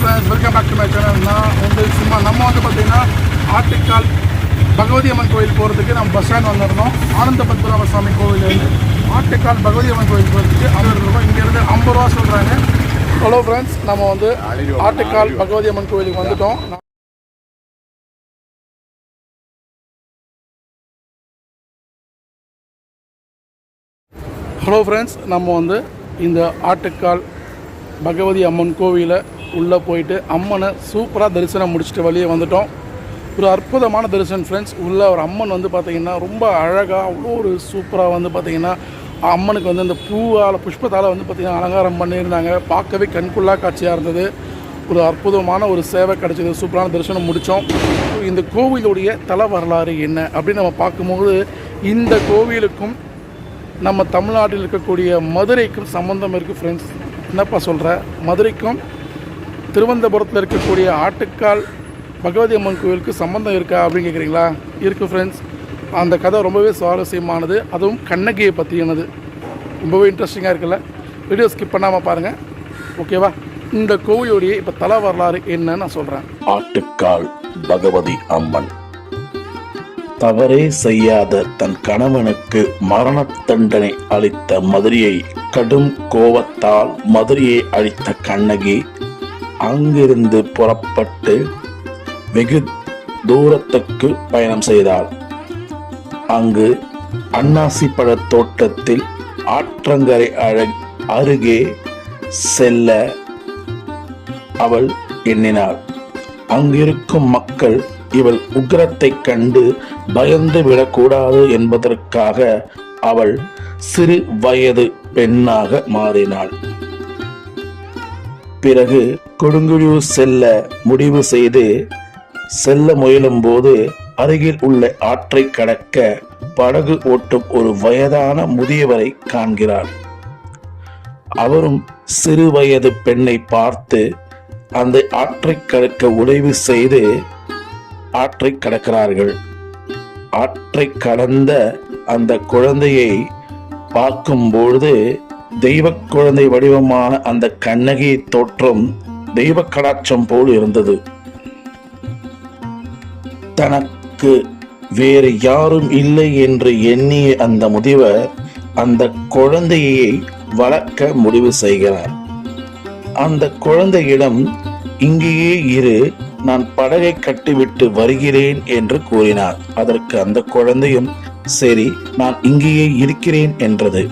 Friends welcome back to my channel நான் வந்து சும்மா நம்ம வந்து பார்த்தீங்கன்னா ஆட்டுக்கால் பகவதி அம்மன் கோயில் போகிறதுக்கு நம்ம பஸ் ஸ்டாண்ட் வந்திருந்தோம். ஆனந்த பத்மநாப சுவாமி கோவிலேருந்து ஆட்டுக்கால் பகவதி அம்மன் கோயில் போகிறதுக்கு அறுபது ரூபாய் இங்கேருந்து ஐம்பது ரூபா சொல்கிறாங்க ஹலோ ஃப்ரெண்ட்ஸ் நம்ம வந்து ஆட்டுக்கால் பகவதி அம்மன் கோயிலுக்கு வந்துட்டோம். ஹலோ ஃப்ரெண்ட்ஸ் நம்ம வந்து இந்த ஆட்டுக்கால் பகவதி அம்மன் கோவிலை உள்ளே போயிட்டு அம்மனை சூப்பராக தரிசனம் முடிச்சுட்டு வெளியே வந்துட்டோம். ஒரு அற்புதமான தரிசனம் ஃப்ரெண்ட்ஸ் உள்ள ஒரு அம்மன் வந்து பார்த்திங்கன்னா ரொம்ப அழகாக அவ்வளோ ஒரு சூப்பராக வந்து பார்த்திங்கன்னா அம்மனுக்கு வந்து இந்த பூவால் புஷ்பத்தால் வந்து பார்த்திங்கன்னா அலங்காரம் பண்ணியிருந்தாங்க. பார்க்கவே கண்குள்ளா காட்சியாக இருந்தது. ஒரு அற்புதமான ஒரு சேவை கிடச்சிது. சூப்பரான தரிசனம் முடித்தோம் இந்த கோவிலுடைய தல வரலாறு என்ன அப்படின்னு நம்ம பார்க்கும்போது இந்த கோவிலுக்கும் நம்ம தமிழ்நாட்டில் இருக்கக்கூடிய மதுரைக்கும் சம்மந்தம் இருக்குது ஃப்ரெண்ட்ஸ் என்னப்பா சொல்கிற மதுரைக்கும் திருவனந்தபுரத்தில் இருக்கக்கூடிய ஆட்டுக்கால் பகவதி அம்மன் கோவிலுக்கு சம்மந்தம் இருக்கா அப்படின்னு கேட்குறீங்களா இருக்குது ஃப்ரெண்ட்ஸ் அந்த கதை ரொம்பவே சுவாரஸ்யமானது. அதுவும் கண்ணகியை பற்றியானது ரொம்பவே இன்ட்ரெஸ்டிங்காக இருக்குல்ல? வீடியோ ஸ்கிப் பண்ணாமல் பாருங்கள் ஓகேவா இந்த கோவிலுடைய இப்போ தல வரலாறு என்னன்னு நான் சொல்கிறேன் ஆட்டுக்கால் பகவதி அம்மன். தவறே செய்யாத தன் கணவனுக்கு மரண தண்டனை அளித்த மதுரையை கடும் கோபத்தால் மதுரையை அழித்த கண்ணகி அங்கிருந்து புறப்பட்டு வெகு தூரத்துக்கு பயணம் செய்தாள். அங்கு அன்னாசி பழத் தோட்டத்தில் ஆற்றங்கரை அழ- அருகே செல்ல அவள் எண்ணினாள். அங்கிருக்கும் மக்கள் இவள் உக்கிரத்தைக் கண்டு பயந்து விடக்கூடாது என்பதற்காக அவள் சிறு வயது பெண்ணாக மாறினாள். பிறகு கொடுங்குழியூர் செல்ல முடிவு செய்து செல்ல முயலும்போது அருகில் உள்ள ஆற்றை கடக்க படகு ஓட்டும் ஒரு வயதான முதியவரை காண்கிறார் அவரும் சிறு வயது பெண்ணை பார்த்து அந்த ஆற்றை கடக்க உதவி செய்து ஆற்றை கடக்கிறார்கள். ஆற்றை கடந்த அந்த குழந்தையை பார்க்கும்பொழுது தெய்வ குழந்தை வடிவமான அந்த கண்ணகி தோற்றம் தெய்வ கடாட்சம் போல் இருந்தது. தனக்கு வேறு யாரும் இல்லை என்று எண்ணிய அந்த முதியவர் அந்த குழந்தையை வளர்க்க முடிவு செய்கிறார். அந்த குழந்தையிடம் இங்கேயே இரு நான் படகை கட்டிவிட்டு வருகிறேன் என்று கூறினார். அதற்கு அந்த குழந்தையும் சரி நான் இங்கேயே இருக்கிறேன் என்றது.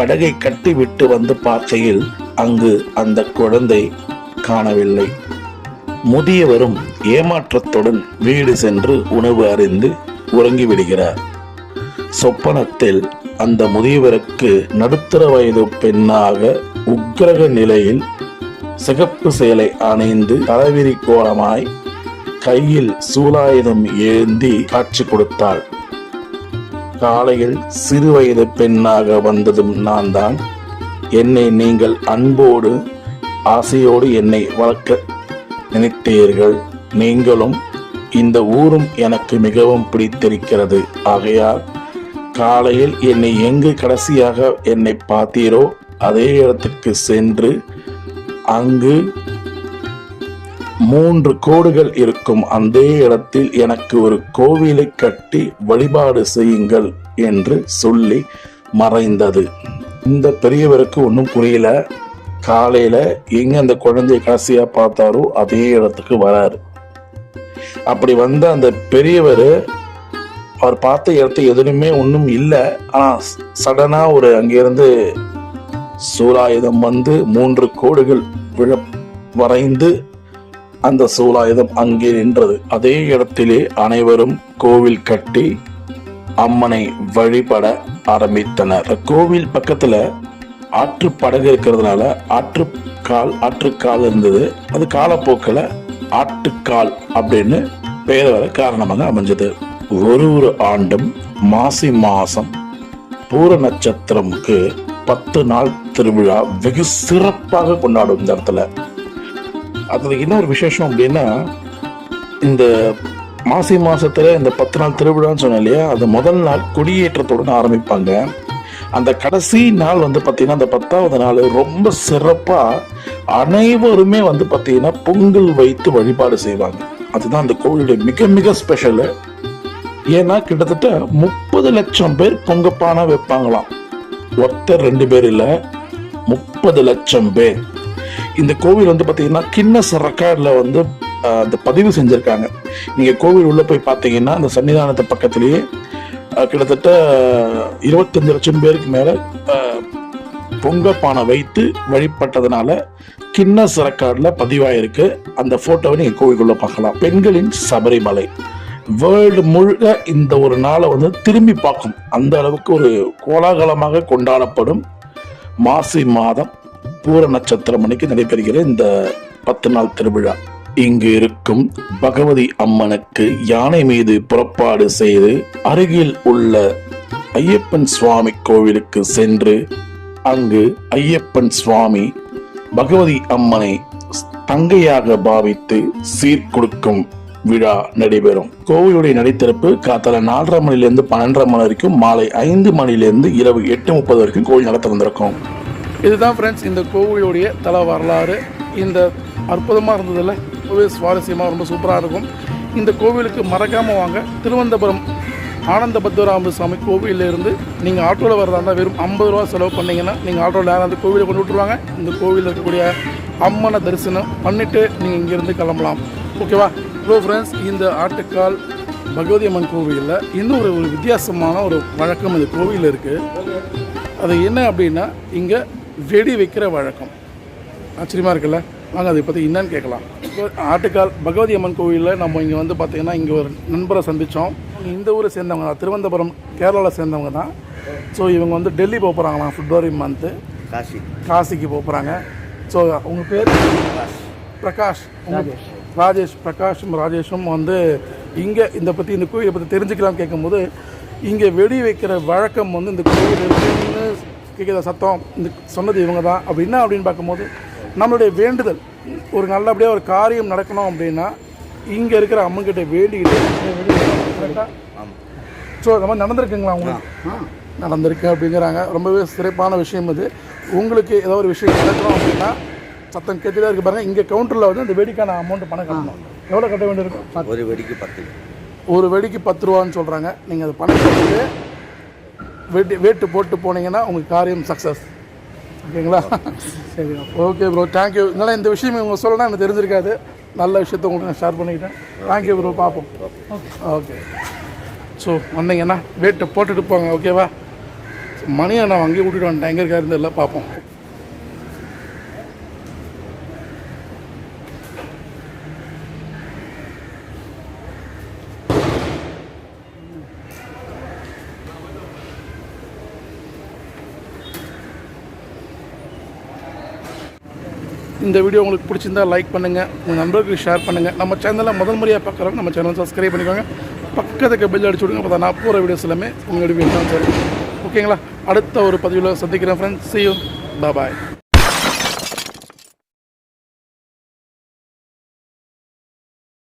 படகை கட்டிவிட்டு வந்து பார்க்கையில் அங்கு அந்த குழந்தை காணவில்லை. முதியவரும் ஏமாற்றத்துடன் வீடு சென்று உணவு அறிந்து உறங்கிவிடுகிறார். சொப்பனத்தில் அந்த முதியவருக்கு நடுத்தர வயது பெண்ணாக உக்கிரக நிலையில் சிகப்பு சேலை அணிந்து தலைவிரி கோலமாய் கையில் சூலாயுதம் ஏந்தி காட்சி கொடுத்தாள். காலையில் சிறுவயது பெண்ணாக வந்ததும் நான் தான் என்னை நீங்கள் அன்போடு ஆசையோடு என்னை வளர்க்க நினைத்தீர்கள். நீங்களும் இந்த ஊரும் எனக்கு மிகவும் பிடித்திருக்கிறது. ஆகையால் காலையில் என்னை எங்கு கடைசியாக என்னை பார்த்தீரோ அதே இடத்துக்கு சென்று அங்கு மூன்று கோடுகள் இருக்கும் அந்த இடத்தில் எனக்கு ஒரு கோவிலை கட்டி வழிபாடு செய்யுங்கள் என்று சொல்லி மறைந்தது. இந்த பெரியவருக்கு ஒன்றும் புரியல. காலையில எங்க அந்த குழந்தைய கடைசியா பார்த்தாரோ அதே இடத்துக்கு வராரு. அப்படி வந்த அந்த பெரியவர் அவர் பார்த்த இடத்து எதுலையுமே ஒன்றும் இல்லை. ஆனால் சடனா ஒரு அங்கிருந்து சூலாயுதம் வந்து மூன்று கோடுகள் விழ வரைந்து அந்த சூலாயுதம் அங்கே நின்றது. அதே இடத்திலே அனைவரும் கோவில் கட்டி அம்மனை வழிபட ஆரம்பித்தனர். கோவில் பக்கத்துல ஆற்று படகு இருக்கிறதுனால ஆற்றுக்கால் ஆற்றுக்கால் இருந்தது. அது காலப்போக்கில் ஆட்டுக்கால் அப்படின்னு பெயர் வர காரணமாக அமைஞ்சது. ஒரு ஒரு ஆண்டும் மாசி மாசம் பூர நட்சத்திரமுக்கு பத்து நாள் திருவிழா வெகு சிறப்பாக கொண்டாடும் இந்த இடத்துல. அதில் இன்னொரு விசேஷம் அப்படின்னா இந்த மாசி மாசத்துல இந்த பத்து நாள் திருவிழான்னு சொன்னேன் இல்லையா? அது முதல் நாள் கொடியேற்றத்துடன் ஆரம்பிப்பாங்க. அந்த கடைசி நாள் வந்து பார்த்தீங்கன்னா அந்த பத்தாவது நாள் ரொம்ப சிறப்பாக அனைவருமே வந்து பார்த்தீங்கன்னா பொங்கல் வைத்து வழிபாடு செய்வாங்க. அதுதான் அந்த கோவிலுடைய மிக மிக ஸ்பெஷலு. ஏன்னா கிட்டத்தட்ட முப்பது லட்சம் பேர் பொங்கப்பானாக வைப்பாங்களாம். ஒருத்தர் ரெண்டு பேர் இல்லை முப்பது லட்சம் பேர். இந்த கோவில் வந்து பார்த்தீங்கன்னா கின்னஸ் ரெக்கார்டில் வந்து அந்த பதிவு செஞ்சிருக்காங்க. நீங்கள் கோவில் உள்ளே போய் பார்த்தீங்கன்னா அந்த சன்னிதானத்து பக்கத்திலேயே கிட்டத்தட்ட இருபத்தஞ்சு லட்சம் பேருக்கு மேலே பொங்க பானை வைத்து வழிபட்டதுனால கின்னஸ் ரெக்கார்டில் பதிவாயிருக்கு. அந்த ஃபோட்டோவை நீங்கள் கோவிலுக்குள்ளே பார்க்கலாம். பெண்களின் சபரிமலை. வேர்ல்டு முழுக்க இந்த ஒரு நாளை வந்து திரும்பி பார்க்கும். அந்த அளவுக்கு ஒரு கோலாகலமாக கொண்டாடப்படும் மாசி மாதம். பூர நட்சத்திரம் அன்னைக்கு நடைபெறுகிற இந்த பத்து நாள் திருவிழா இங்கு இருக்கும் பகவதி அம்மனுக்கு யானை மீது புறப்பாடு செய்து அருகில் உள்ள ஐயப்பன் சுவாமி கோவிலுக்கு சென்று அங்கு ஐயப்பன் சுவாமி பகவதி அம்மனை தங்கையாக பாவித்து சீர்கொடுக்கும் விழா நடைபெறும். கோவிலுடைய நடைத்திறப்பு காத்தால நாலரை மணிலிருந்து பன்னெண்டரை மணி வரைக்கும் மாலை ஐந்து மணிலிருந்து இரவு எட்டு முப்பது வரைக்கும் கோவில் நடத்திருந்திருக்கும். திறந்திருக்கும் இதுதான் ஃப்ரெண்ட்ஸ் இந்த கோவிலுடைய தல வரலாறு. இந்த அற்புதமாக இருந்ததில்ல ரொம்பவே சுவாரஸ்யமாக ரொம்ப சூப்பராக இருக்கும். இந்த கோவிலுக்கு மறக்காமல் வாங்க. திருவனந்தபுரம் ஆனந்த பத்மராம சுவாமி கோவில்ல இருந்து நீங்கள் ஆட்டோவில் வர்றதா இருந்தால் வெறும் ஐம்பது ரூபா செலவு பண்ணிங்கன்னா நீங்கள் ஆட்டோவில் அந்த கோவிலை கொண்டு விட்டுருவாங்க. இந்த கோவிலில் இருக்கக்கூடிய அம்மனை தரிசனம் பண்ணிவிட்டு நீங்கள் இங்கேருந்து கிளம்பலாம். ஓகேவா ஹலோ ஃப்ரெண்ட்ஸ் இந்த ஆட்டுக்கால் பகவதி அம்மன் கோவிலில் இன்னும் ஒரு ஒரு வித்தியாசமான ஒரு வழக்கம் இந்த கோவிலில் இருக்குது அது என்ன அப்படின்னா இங்கே வெடி வைக்கிற வழக்கம். ஆச்சரியமாக இருக்குல்ல? வாங்க அதை பற்றி என்னன்னு கேட்கலாம். ஆட்டுக்கால் பகவதி அம்மன் கோவிலில் நம்ம இங்கே வந்து பார்த்தீங்கன்னா இங்கே ஒரு நண்பரை சந்தித்தோம் இந்த ஊரை சேர்ந்தவங்க தான் திருவனந்தபுரம் கேரளாவில் சேர்ந்தவங்க தான். ஸோ இவங்க வந்து டெல்லி போக போகிறாங்களாம் பிப்ரவரி மந்த்து காசி. காசிக்கு போக போகிறாங்க ஸோ உங்கள் பேர்? பிரகாஷ். ராஜேஷ். பிரகாஷும் ராஜேஷும் வந்து இங்கே இந்த பற்றி இந்த கோயிலை பற்றி தெரிஞ்சுக்கலாம் கேட்கும்போது இங்கே வெடி வைக்கிற வழக்கம் வந்து இந்த கோயில் இருக்குன்னு கேட்குற சத்தம் இந்த சொன்னது இவங்க தான் அப்படி என்ன அப்படின்னு பார்க்கும்போது நம்மளுடைய வேண்டுதல் ஒரு நல்லபடியாக ஒரு காரியம் நடக்கணும் அப்படின்னா இங்கே இருக்கிற அம்மன்கிட்ட வேண்டிக்கிட்டு கரெக்டாக ஸோ அது மாதிரி நடந்திருக்குங்களா உங்களுக்கு? நடந்திருக்கு அப்படிங்கிறாங்க. ரொம்பவே சிறப்பான விஷயம் இது. உங்களுக்கு ஏதோ ஒரு விஷயம் நடக்கணும் அப்படின்னா சத்தம் கேட்டுதான் இருக்கு பாருங்க. இங்கே கவுண்டரில் வந்து இந்த வெடிக்கான அமௌண்ட் பணம் கட்டணும். எவ்வளோ கட்ட வேண்டியிருக்கும் ஒரு வெடிக்கு பத்து. ஒரு வெடிக்கு பத்து ரூபான்னு சொல்கிறாங்க நீங்கள் அதை பணம் கட்டிட்டு வெட்டி வேட்டு போட்டு போனீங்கன்னா உங்களுக்கு காரியம் சக்ஸஸ் ஓகேங்களா? சரி ஓகே ப்ரோ தேங்க்யூ இதனால் இந்த விஷயம் இவங்க சொல்லலாம் எனக்கு தெரிஞ்சிருக்காது. நல்ல விஷயத்த உங்களுக்கு நான் ஷேர் பண்ணிக்கிட்டேன் தேங்க்யூ ப்ரோ பார்ப்போம் ஓகே ஸோ வந்தீங்கன்னா வேட்டை போட்டுட்டு போங்க ஓகேவா மணியை நான் அங்கேயே விட்டுட்டு வந்துட்டேன். எங்கே இருக்காரு இல்லை பார்ப்போம் இந்த வீடியோ உங்களுக்கு பிடிச்சிருந்தா லைக் பண்ணுங்கள் உங்கள் நண்பர்களுக்கு ஷேர் பண்ணுங்கள் நம்ம சேனலில் முதல் முறையாக பார்க்குறவங்க நம்ம சேனல் சப்ஸ்கிரைப் பண்ணிக்கோங்க. பக்கத்துக்கு பெல் அடிச்சு விடுங்க. அப்போ நான் போகிற வீடியோஸ் எல்லாமே உங்களுடைய வீடியோ ஓகேங்களா அடுத்த ஒரு பதிவில் சந்திக்கிறேன் ஃப்ரெண்ட்ஸ் சி you. பாய்